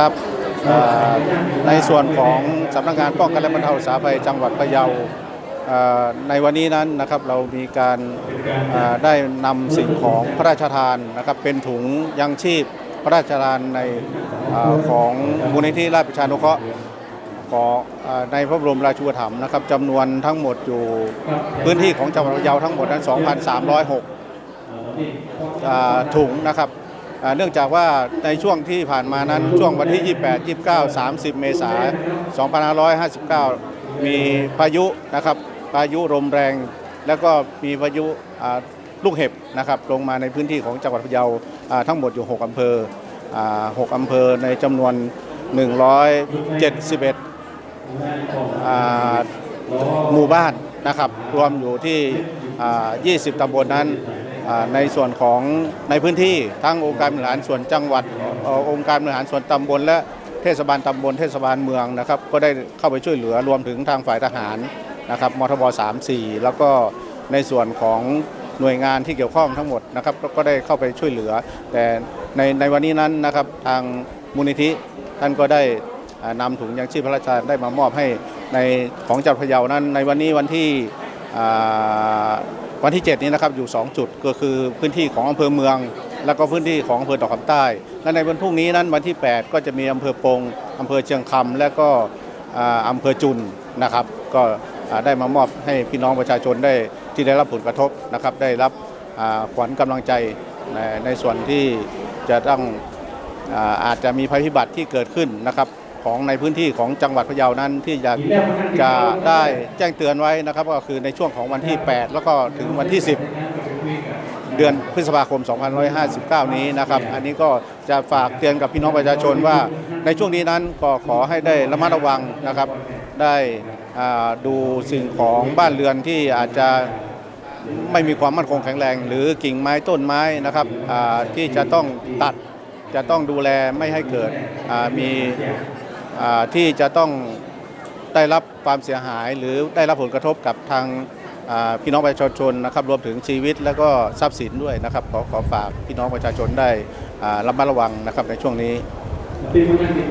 นะครับในส่วนของสำนักงานป้องกันและบรรเทาสาภัยจังหวัดพะเยาในวันนี้นั้นนะครับเรามีการได้นำสิ่งของพระราชทานนะครับเป็นถุงยังชีพพระราชทานในอของมูลนิธิราชประชานุเคราะห์ของในพระบรมราชูปถัมภ์นะครับจำนวนทั้งหมดอยู่พื้นที่ของจังหวัดพะเยาทั้งหมดนั้น 2,306ถุงนะครับ เนื่องจากว่าในช่วงที่ผ่านมานั้นช่วงวันที่ 28 29 30 เมษายน 2559 มีพายุนะครับพายุลมแรง แล้วก็มีพายุลูกเห็บนะครับลงมาในพื้นที่ของจังหวัดพะเยาทั้งหมดอยู่ 6 อำเภอ 6 อำเภอในจำนวน 171 หมู่บ้านนะครับรวมอยู่ที่ 20 ตำบลนั้น ในส่วนของในพื้นที่ทั้งองค์การบริหารส่วนจังหวัดองค์การบริหารส่วนตำบล และเทศบาลตำบลเทศบาลเมืองนะครับ ก็ได้เข้าไปช่วยเหลือรวมถึงทางฝ่ายทหารนะครับมทบ 34 แล้วก็ในส่วนของหน่วยงานที่เกี่ยวข้องทั้งหมดนะครับก็ได้เข้าไปช่วยเหลือ แต่ในในวันนี้นั้นนะครับทางมูลนิธิท่านก็ได้อ่านำถุงยังชีพพระราชทานได้มามอบให้ในของจังหวัดพะเยานั้นในวันนี้วันที่ วันที่ 7 นี้นะครับอยู่ 2 จุดก็คือพื้นที่ของอำเภอเมือง แล้วก็พื้นที่ของอำเภอดอกคำใต้ และในวันพรุ่งนี้นั้นวันที่ 8 ก็จะมีอำเภอปงอำเภอเชียงคำและก็อำเภอจุนนะครับ ก็ได้มามอบให้พี่น้องประชาชนได้ที่ได้รับผลกระทบนะครับ ได้รับขวัญกำลังใจในในส่วนที่จะต้องอาจจะมีภัยพิบัติที่เกิดขึ้นนะครับ ของในพื้นที่ของจังหวัดพะเยานั้นที่อยากจะได้แจ้งเตือนไว้นะครับ ก็คือในช่วงของวันที่ 8 แล้วก็ถึงวันที่ 10 เดือนพฤษภาคม 2559 นี้นะครับ อันนี้ก็จะฝากเตือนกับพี่น้องประชาชนว่า ในช่วงนี้นั้นก็ขอให้ได้ระมัดระวังนะครับ ได้อ่าดูสิ่งของบ้านเรือนที่อาจจะไม่มีความมั่นคงแข็งแรง หรือกิ่งไม้ต้นไม้นะครับอ่าที่จะต้องตัดจะต้องดูแลไม่ให้เกิดอ่ามีอ่า ที่จะต้องได้รับความเสียหาย หรือได้รับผลกระทบกับทางพี่น้องประชาชนนะครับรวมถึงชีวิตและก็ทรัพย์สินด้วยนะครับ ขอขอฝากพี่น้องประชาชนได้ระมัดระวังนะครับในช่วงนี้